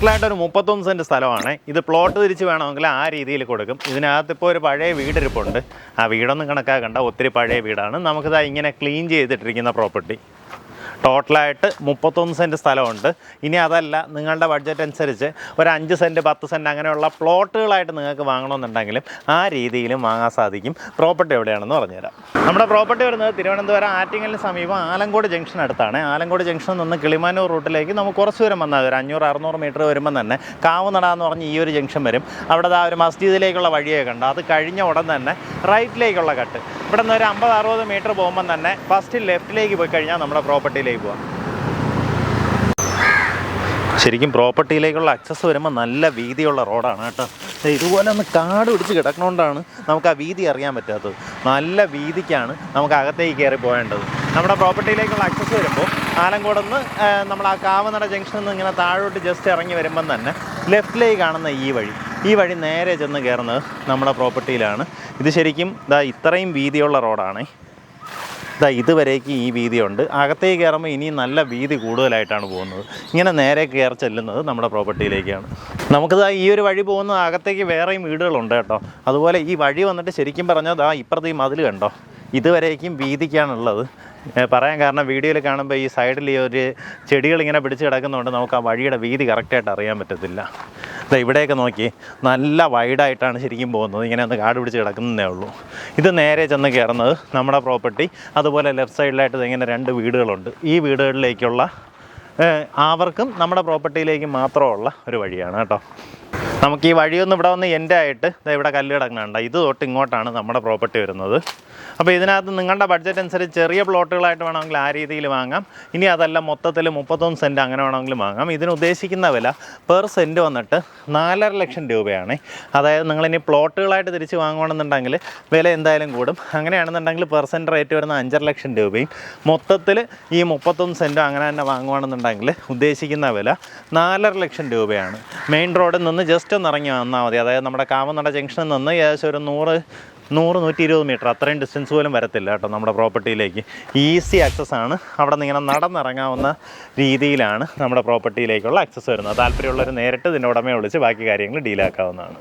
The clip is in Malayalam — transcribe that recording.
ടോട്ടലായിട്ട് ഒരു മുപ്പത്തൊന്ന് സെന്റ് സ്ഥലമാണ്. ഇത് പ്ലോട്ട് തിരിച്ച് വേണമെങ്കിൽ ആ രീതിയിൽ കൊടുക്കും. ഇതിനകത്ത് ഇപ്പോൾ ഒരു പഴയ വീടിരിപ്പുണ്ട്. ആ വീടൊന്നും കണക്കാക്കണ്ട. ഒത്തിരി പഴയ വീടാണ്. നമുക്കിതാ ഇങ്ങനെ ക്ലീൻ ചെയ്തിട്ടിരിക്കുന്ന പ്രോപ്പർട്ടി ടോട്ടലായിട്ട് മുപ്പത്തൊന്ന് സെന്റ് സ്ഥലമുണ്ട്. ഇനി അതല്ല നിങ്ങളുടെ ബഡ്ജറ്റ് അനുസരിച്ച് ഒരു അഞ്ച് സെന്റ് പത്ത് സെന്റ് അങ്ങനെയുള്ള പ്ലോട്ടുകളായിട്ട് നിങ്ങൾക്ക് വാങ്ങണമെന്നുണ്ടെങ്കിലും ആ രീതിയിലും വാങ്ങാൻ സാധിക്കും. പ്രോപ്പർട്ടി എവിടെയാണെന്ന് പറഞ്ഞുതരാം. നമ്മുടെ പ്രോപ്പർട്ടി വരുന്നത് തിരുവനന്തപുരം ആറ്റിങ്ങലിന് സമീപം ആലങ്കോട് ജംഗ്ഷൻ അടുത്താണ്. ആലങ്കോട് ജംഗ്ഷനിൽ നിന്ന് കിളിമാനൂർ റൂട്ടിലേക്ക് നമുക്ക് കുറച്ച് ദൂരം വന്നാൽ ഒരു അഞ്ഞൂറ് അറുന്നൂറ് മീറ്റർ വരുമ്പം തന്നെ കാവുനട എന്ന് പറഞ്ഞ് ഈ ഒരു ജംഗ്ഷൻ വരും. അവിടെ ആ ഒരു മസ്ജിദിലേക്കുള്ള വഴിയൊക്കെ ഉണ്ട് അത് കഴിഞ്ഞ ഉടൻ തന്നെ റൈറ്റിലേക്കുള്ള കട്ട് ഇവിടെ നിന്ന് ഒരു അമ്പത് അറുപത് മീറ്റർ പോകുമ്പോൾ തന്നെ ഫസ്റ്റ് ലെഫ്റ്റിലേക്ക് പോയി കഴിഞ്ഞാൽ നമ്മുടെ പ്രോപ്പർട്ടിയിലേക്ക് പോവാം. ശരിക്കും പ്രോപ്പർട്ടിയിലേക്കുള്ള അക്സസ് വരുമ്പോൾ നല്ല വീതിയുള്ള റോഡാണ് കേട്ടോ. ഇതുപോലെ ഒന്ന് കാട് പിടിച്ച് കിടക്കണോണ്ടാണ് നമുക്ക് ആ വീതി അറിയാൻ പറ്റാത്തത്. നല്ല വീതിക്കാണ് നമുക്ക് അകത്തേക്ക് കയറി പോകേണ്ടത് നമ്മുടെ പ്രോപ്പർട്ടിയിലേക്കുള്ള അക്സസ് വരുമ്പോൾ ആലങ്കോടെന്ന് നമ്മൾ ആ കാവനട ജംഗ്ഷനിൽ നിന്ന് ഇങ്ങനെ താഴോട്ട് ജസ്റ്റ് ഇറങ്ങി വരുമ്പം തന്നെ ലെഫ്റ്റിലേക്ക് കാണുന്ന ഈ വഴി. ഈ വഴി നേരെ ചെന്ന് കയറുന്നത് നമ്മുടെ പ്രോപ്പർട്ടിയിലാണ്. ഇത് ശരിക്കും ഇതാ ഇത്രയും വീതിയുള്ള റോഡാണ്. ഇതാ ഇതുവരേക്ക് ഈ വീതിയുണ്ട്. അകത്തേക്ക് കയറുമ്പോൾ ഇനി നല്ല വീതി കൂടുതലായിട്ടാണ് പോകുന്നത്. ഇങ്ങനെ നേരെ കയറി ചെല്ലുന്നത് നമ്മുടെ പ്രോപ്പർട്ടിയിലേക്കാണ്. നമുക്കിതാ ഈ ഒരു വഴി പോകുന്ന അകത്തേക്ക് വേറെയും വീടുകളുണ്ട് കേട്ടോ. അതുപോലെ ഈ വഴി വന്നിട്ട് ശരിക്കും പറഞ്ഞാൽ ദാ ഇപ്പുറത്ത് ഈ മതിൽ കണ്ടോ? ഇതുവരേക്കും വീതിക്കാണുള്ളത്. പറയാൻ കാരണം വീഡിയോയിൽ കാണുമ്പോൾ ഈ സൈഡിൽ ഈ ഒരു ചെടികൾ ഇങ്ങനെ പിടിച്ച് കിടക്കുന്നതുകൊണ്ട് നമുക്ക് ആ വഴിയുടെ വീതി കറക്റ്റായിട്ട് അറിയാൻ പറ്റത്തില്ല. ദാ ഇവിടെയൊക്കെ നോക്കി. നല്ല വൈഡായിട്ടാണ് ശരിക്കും പോകുന്നത്. ഇങ്ങനെ ഒന്ന് കാട് പിടിച്ച് കിടക്കുന്നതേ ഉള്ളൂ. ഇത് നേരെ ചെന്ന് കയറുന്നത് നമ്മുടെ പ്രോപ്പർട്ടി അതുപോലെ ലെഫ്റ്റ് സൈഡിലായിട്ട് ഇങ്ങനെ രണ്ട് വീടുകളുണ്ട്. ഈ വീടുകളിലേക്കുള്ള അവർക്കും നമ്മുടെ പ്രോപ്പർട്ടിയിലേക്ക് മാത്രമുള്ള ഒരു വഴിയാണ് കേട്ടോ. നമുക്ക് ഈ വഴിയൊന്നും ഇവിടെ വന്ന് എന്റെ ആയിട്ട് ഇതാ ഇവിടെ കല്ല് കിടക്കുന്നുണ്ട്. ഇത് തൊട്ട് ഇങ്ങോട്ടാണ് നമ്മുടെ പ്രോപ്പർട്ടി വരുന്നത്. അപ്പോൾ ഇതിനകത്ത് നിങ്ങളുടെ ബഡ്ജറ്റ് അനുസരിച്ച് ചെറിയ പ്ലോട്ടുകളായിട്ട് വേണമെങ്കിൽ ആ രീതിയിൽ വാങ്ങാം. ഇനി അതല്ല മൊത്തത്തിൽ മുപ്പത്തൊന്ന് സെന്റ് അങ്ങനെ വേണമെങ്കിൽ വാങ്ങാം. ഇതിന് ഉദ്ദേശിക്കുന്ന വില പെർ സെന്റ് വന്നിട്ട് നാലര ലക്ഷം രൂപയാണ്. അതായത് നിങ്ങളിനി പ്ലോട്ടുകളായിട്ട് തിരിച്ച് വാങ്ങുകയാണെന്നുണ്ടെങ്കിൽ വില എന്തായാലും കൂടും. അങ്ങനെയാണെന്നുണ്ടെങ്കിൽ പെർ സെന്റ് റേറ്റ് വരുന്ന അഞ്ചര ലക്ഷം രൂപയും. മൊത്തത്തിൽ ഈ മുപ്പത്തൊന്ന് സെന്റും അങ്ങനെ തന്നെ വാങ്ങുകയാണെന്നുണ്ടെങ്കിൽ ഉദ്ദേശിക്കുന്ന വില നാലര ലക്ഷം രൂപയാണ്. മെയിൻ റോഡിൽ നിന്ന് ജസ്റ്റ് ഒന്ന് ഇറങ്ങി വന്നാൽ മതി. അതായത് നമ്മുടെ കാമനട ജംഗ്ഷനിൽ നിന്ന് ഏകദേശം ഒരു നൂറ് നൂറ് നൂറ്റി ഇരുപത് മീറ്റർ. അത്രയും ഡിസ്റ്റൻസ് പോലും വരത്തില്ല കേട്ടോ നമ്മുടെ പ്രോപ്പർട്ടിയിലേക്ക്. ഈസി ആക്സസ് ആണ്. അവിടെ നിന്ന് ഇങ്ങനെ നടന്നിറങ്ങാവുന്ന രീതിയിലാണ് നമ്മുടെ പ്രോപ്പർട്ടിയിലേക്കുള്ള ആക്സസ് വരുന്നത്. താല്പര്യമുള്ളവർ നേരിട്ട് ഇതിന്റെ ഉടമയെ വിളിച്ച് ബാക്കി കാര്യങ്ങൾ ഡീലാക്കാവുന്നതാണ്